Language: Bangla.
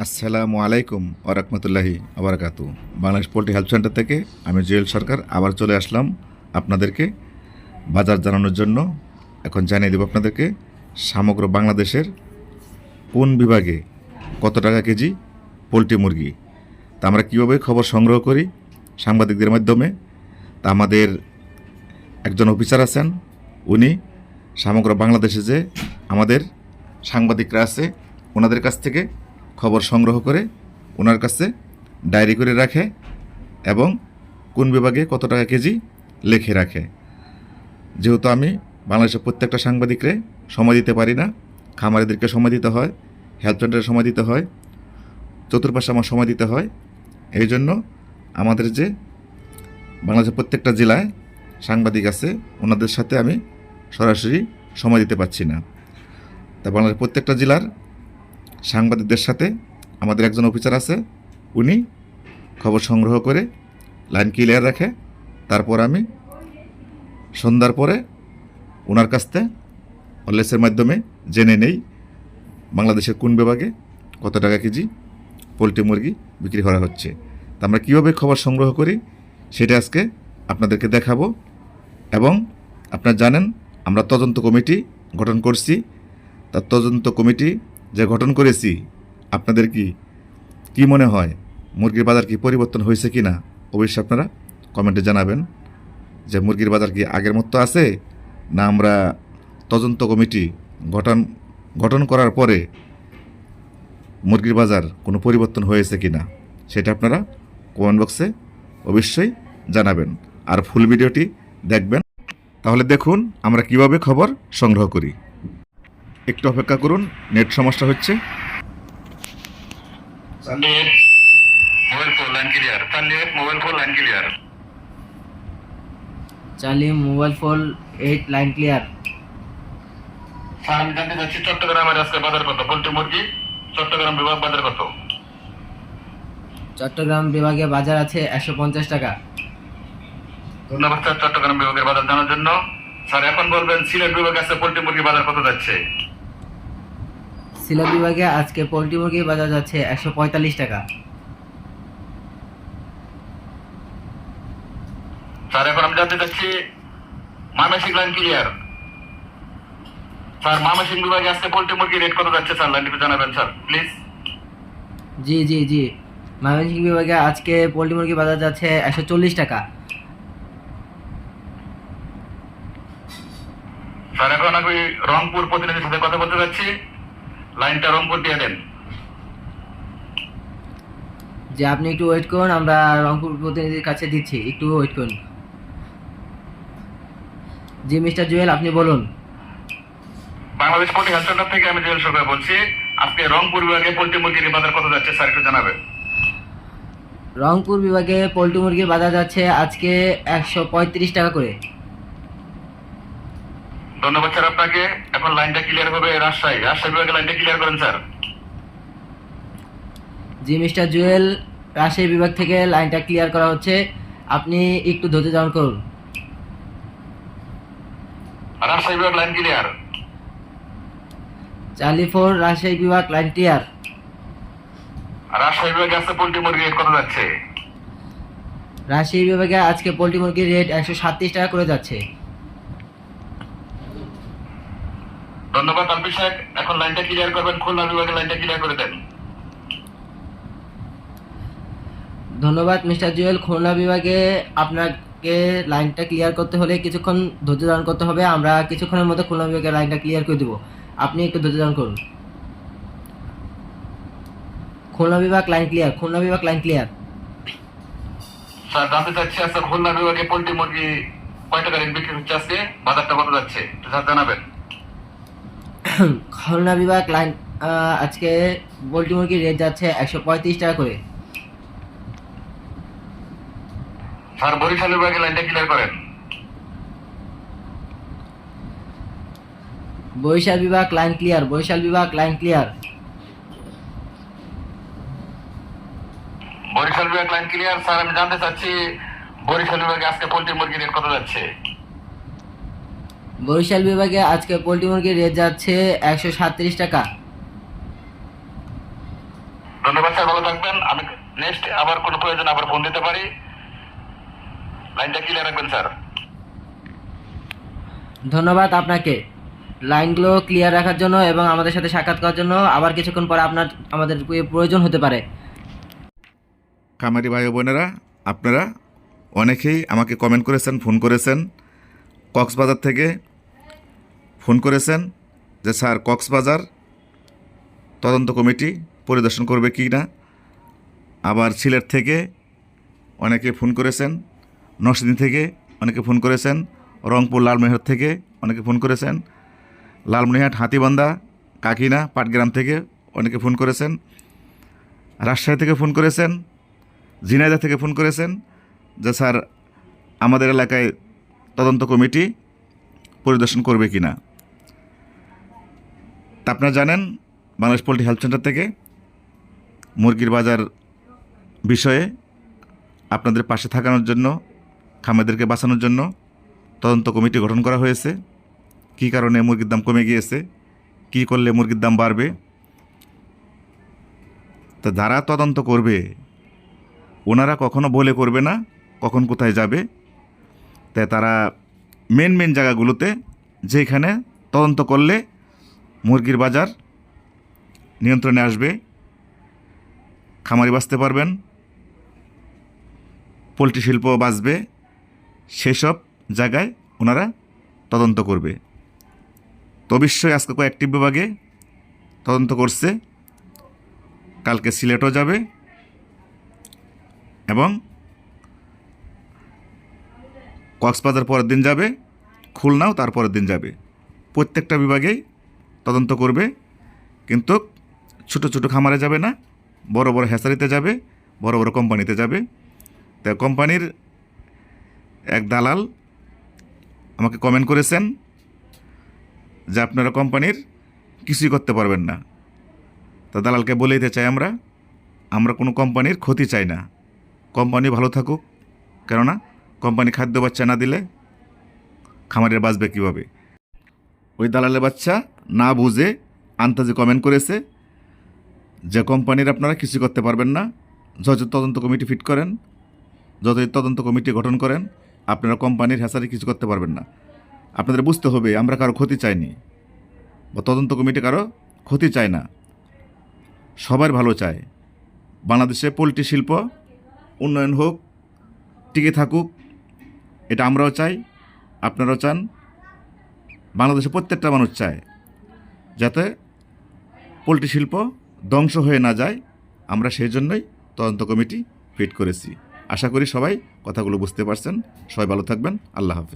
আসসালামু আলাইকুম ওরহমতুল্লাহি আবরাকাতু বাংলাদেশ পোলট্রি হেল্প সেন্টার থেকে আমি জুয়েল সরকার আবার চলে আসলাম আপনাদেরকে বাজার জানানোর জন্য। এখন জানিয়ে দেব আপনাদেরকে সমগ্র বাংলাদেশের কোন বিভাগে কত টাকা কেজি পোলট্রি মুরগি। তা আমরা কীভাবে খবর সংগ্রহ করি সাংবাদিকদের মাধ্যমে? তা আমাদের একজন অফিসার আছেন, উনি সমগ্র বাংলাদেশে যে আমাদের সাংবাদিকরা আছে, ওনাদের কাছ থেকে খবর সংগ্রহ করে ওনার কাছে ডায়েরি করে রাখে এবং কোন বিভাগে কত টাকা কেজি লেখে রাখে। যেহেতু আমি বাংলাদেশের প্রত্যেকটা সাংবাদিকরে সময় দিতে পারি না, খামারিদেরকে সময় দিতে হয়, হেলথ সেন্টারে সময় দিতে হয়, চতুর্পাশে আমার সময় দিতে হয়, এই জন্য আমাদের যে বাংলাদেশের প্রত্যেকটা জেলায় সাংবাদিক আছে, ওনাদের সাথে আমি সরাসরি সময় দিতে পারছি না। তা বাংলাদেশের প্রত্যেকটা জেলার সাংবাদিকদের সাথে আমাদের একজন অফিসার আছে, উনি খবর সংগ্রহ করে লাইন ক্লিয়ার রাখে। তারপর আমি সন্ধ্যার পরে ওনার কাছ থেকে অলেসের মাধ্যমে জেনে নেই বাংলাদেশের কোন বিভাগে কত টাকা কেজি পোলট্রি মুরগি বিক্রি করা হচ্ছে। তা আমরা কীভাবে খবর সংগ্রহ করি সেটা আজকে আপনাদেরকে দেখাবো এবং আপনারা জানেন আমরা তদন্ত কমিটি গঠন করছি। তার তদন্ত কমিটি যে গঠন করেছি, আপনাদের কি কি মনে হয়, মুরগির বাজার কি পরিবর্তন হয়েছে কি না? অবশ্যই আপনারা কমেন্টে জানাবেন যে মুরগির বাজার কি আগের মতো আছে না আমরা তদন্ত কমিটি গঠন গঠন করার পরে মুরগির বাজার কোনো পরিবর্তন হয়েছে কি না? সেটা আপনারা কমেন্ট বক্সে অবশ্যই জানাবেন। আর ফুল ভিডিওটি দেখবেন। তাহলে দেখুন আমরা কীভাবে খবর সংগ্রহ করি। একটু অপেক্ষা করুন নেট সমস্যা হচ্ছে। Mobile phone line mobile phone line clear চালিয়ে mobile phone eight line clear আমি জানতে চাচ্ছি চট্টগ্রামের আজকে বাজার কত পোল্ট্রি মুরগি চট্টগ্রাম বিভাগ বাজার কত চট্টগ্রাম বিভাগে বাজার আছে একশো পঞ্চাশ টাকা। ধন্যবাদ স্যার চট্টগ্রাম বিভাগের বাজার জানার জন্য। স্যার এখন বলবেন সিলেট বিভাগে আছে পোল্ট্রি মুরগি বাজার কত যাচ্ছে? সিলেট বিভাগে আজকে পোলট্রি মুরগির বাজার যাচ্ছে একশো পঁয়তাল্লিশ টাকা। স্যার এখন আমি জানতে চাচ্ছি মানসিক লাইন ক্লিয়ার স্যার মানসিক বিভাগে আজকে পোল্ট্রি মুরগি রেট কত যাচ্ছে স্যার লাইন জানাবেন স্যার প্লিজ জি জি জি। ময়মনসিংহ বিভাগে আজকে পোলট্রি মুরগির বাজার যাচ্ছে একশো চল্লিশ টাকা। স্যার এখন আমি রংপুর প্রতিনিধির সাথে কথা বলতে যাচ্ছি। লাইনটা রংপুর দিয়ে দেন। যে আপনি একটু ওয়েট করুন আমরা রংপুর প্রতিনিধির কাছে দিচ্ছি। একটু ওয়েট করুন। জি মিস্টার জুয়েল আপনি বলুন। বাংলাদেশ পোল্ট্রি হেলথ সেন্টার থেকে আমি জুয়েল সরকার বলছি আজকে রংপুর বিভাগে পোল্ট্রি মুরগির বাজার কত যাচ্ছে স্যার একটু জানাবেন। রংপুর বিভাগে পোলট্রি মুরগির বাজার যাচ্ছে আজকে একশো পঁয়ত্রিশ টাকা করে। ধন্যবাদ স্যার আপনাকে। এখন লাইনটা ক্লিয়ার হবে রাজশাহী। রাজশাহী বিভাগে লাইনটা ক্লিয়ার করেন স্যার। জি মিস্টার জুয়েল রাজশাহী বিভাগ থেকে লাইনটা ক্লিয়ার করা হচ্ছে। আপনি একটু ধৈর্য ধারণ করুন। রাজশাহী বিভাগ line clear Charlie four Rajshahi বিভাগ লাইন ক্লিয়ার রাজশাহী বিভাগে আছে পোল্ট্রি মুরগি রেট কত যাচ্ছে? রাজশাহী বিভাগে আজকে পোলট্রি মুরগির রেট একশো সাতত্রিশ টাকা করে যাচ্ছে। ধন্যবাদ শেখ এখন লাইনটা ক্লিয়ার করবেন খুলনা বিভাগে লাইনটা ক্লিয়ার করে দেন। ধন্যবাদ মিস্টার জুয়েল। খুলনা বিভাগে আপনাকে লাইনটা ক্লিয়ার করতে হলে কিছুক্ষণ ধৈর্য ধারণ করতে হবে। আমরা কিছুক্ষণের মধ্যে খুলনা বিভাগে লাইনটা ক্লিয়ার করে দেবো। আপনি একটু ধৈর্য ধারণ করুন। খুলনা বিভাগ লাইন ক্লিয়ার খুলনা বিভাগ লাইন ক্লিয়ার স্যার জানতে চাচ্ছি আজকে খুলনা বিভাগে পোল্ট্রি মুরগি কয় টাকা রেট বিক্রি হচ্ছে আজকে? বাজারটা কত যাচ্ছে? স্যার জানাবেন। খুলনা বিভাগ লাইন আজকে পোলট্রি মুরগির রেট যাচ্ছে একশো পঁয়ত্রিশ টাকা করে। স্যার বরিশাল বিভাগে লাইনটা ক্লিয়ার করেন। বরিশাল বিভাগ লাইন ক্লিয়ার বরিশাল বিভাগ লাইন ক্লিয়ার বরিশাল বিভাগ লাইন ক্লিয়ার স্যার আমি জানতে চাচ্ছি বরিশাল বিভাগে আজকে পোল্ট্রি মুরগি রেট কত যাচ্ছে? বরিশাল বিভাগে আজকে পোলট্রি মুরগির রেট যাচ্ছে একশো সাতত্রিশ টাকা। ধন্যবাদ স্যার ভালো থাকবেন। আমি নেক্সট আবার কোনো প্রয়োজন আবার ফোন দিতে পারি। লাইনটা ক্লিয়ার রাখবেন স্যার। ধন্যবাদ আপনাকে। লাইনগুলো ক্লিয়ার রাখার জন্য এবং আমাদের সাথে সাক্ষাৎ করার জন্য। আবার কিছুক্ষণ পরে আপনার আমাদের প্রয়োজন হতে পারে। কামারি ভাই ও বোনেরা আপনারা অনেকেই আমাকে কমেন্ট করেছেন ফোন করেছেন। কক্সবাজার থেকে ফোন করেছেন যে, স্যার, কক্সবাজার তদন্ত কমিটি পরিদর্শন করবে কি না? আবার সিলেট থেকে অনেকে ফোন করেছেন, নরসিংদী থেকে অনেকে ফোন করেছেন, রংপুর লালমনিরহাট থেকে অনেকে ফোন করেছেন লালমনিহাট হাতিবান্ধা, কাকিনা, পাটগ্রাম থেকে অনেকে ফোন করেছেন, রাজশাহী থেকে ফোন করেছেন, ঝিনাইদহ থেকে ফোন করেছেন যে, স্যার, আমাদের এলাকায় তদন্ত কমিটি পরিদর্শন করবে কি না? তা আপনারা জানেন, বাংলাদেশ পোলট্রি হেলথ সেন্টার থেকে মুরগির বাজার বিষয়ে আপনাদের পাশে থাকানোর জন্য, খামারদেরকে বাঁচানোর জন্য তদন্ত কমিটি গঠন করা হয়েছে। কী কারণে মুরগির দাম কমে গিয়েছে, কী করলে মুরগির দাম বাড়বে, তো যারা তদন্ত করবে, ওনারা কখনো বলে করবে না, কখন কোথায় যাবে। তাই তারা মেন মেন জায়গাগুলোতে যেখানে তদন্ত করলে মুরগির বাজার নিয়ন্ত্রণে আসবে, খামারি বাঁচতে পারবেন, পোলট্রি শিল্প বাঁচবে, সেসব জায়গায় ওনারা তদন্ত করবে। তো অবশ্যই আজকে কয়েকটি বিভাগে তদন্ত করছে, কালকে সিলেটও যাবে এবং কক্সবাজার পরের দিন যাবে, খুলনাও তার পরের দিন যাবে। প্রত্যেকটা বিভাগেই তদন্ত করবে, কিন্তু ছোট ছোট খামারে যাবে না, বড় বড় হ্যাচারিতে যাবে, বড় বড় কোম্পানিতে যাবে। তা কোম্পানির এক দালাল আমাকে কমেন্ট করেছেন যে আপনারা কোম্পানির কিছুই করতে পারবেন না। তা দালালকে বলে দিতে চাই আমরা আমরা কোনো কোম্পানির ক্ষতি চাই না। কোম্পানি ভালো থাকুক, কেননা কোম্পানি খাদ্য বাচ্চা না দিলে খামারের বাঁচবে কীভাবে? ওই দালালের বাচ্চা না বুঝে আন্তাজে কমেন্ট করেছে, যে কোম্পানির আপনারা কিছু করতে পারবেন না যত তদন্ত কমিটি ফিট করেন, যতই তদন্ত কমিটি গঠন করেন, আপনারা কোম্পানির হ্যাসারি কিছু করতে পারবেন না। আপনাদের বুঝতে হবে, আমরা কারও ক্ষতি চাইনি, বা তদন্ত কমিটি কারও ক্ষতি চায় না। সবার ভালো চায়। বাংলাদেশে পোলট্রি শিল্প, উন্নয়ন হোক, টিকে থাকুক, এটা আমরাও চাই, আপনারাও চান। বাংলাদেশে প্রত্যেকটা মানুষ চায়। যাতে পোলট্রি শিল্প ধ্বংস হয়ে না যায়, আমরা সেই জন্যই তদন্ত কমিটি ফিট করেছি। আশা করি সবাই কথাগুলো বুঝতে পারছেন। সবাই ভালো থাকবেন। আল্লাহ হাফেজ।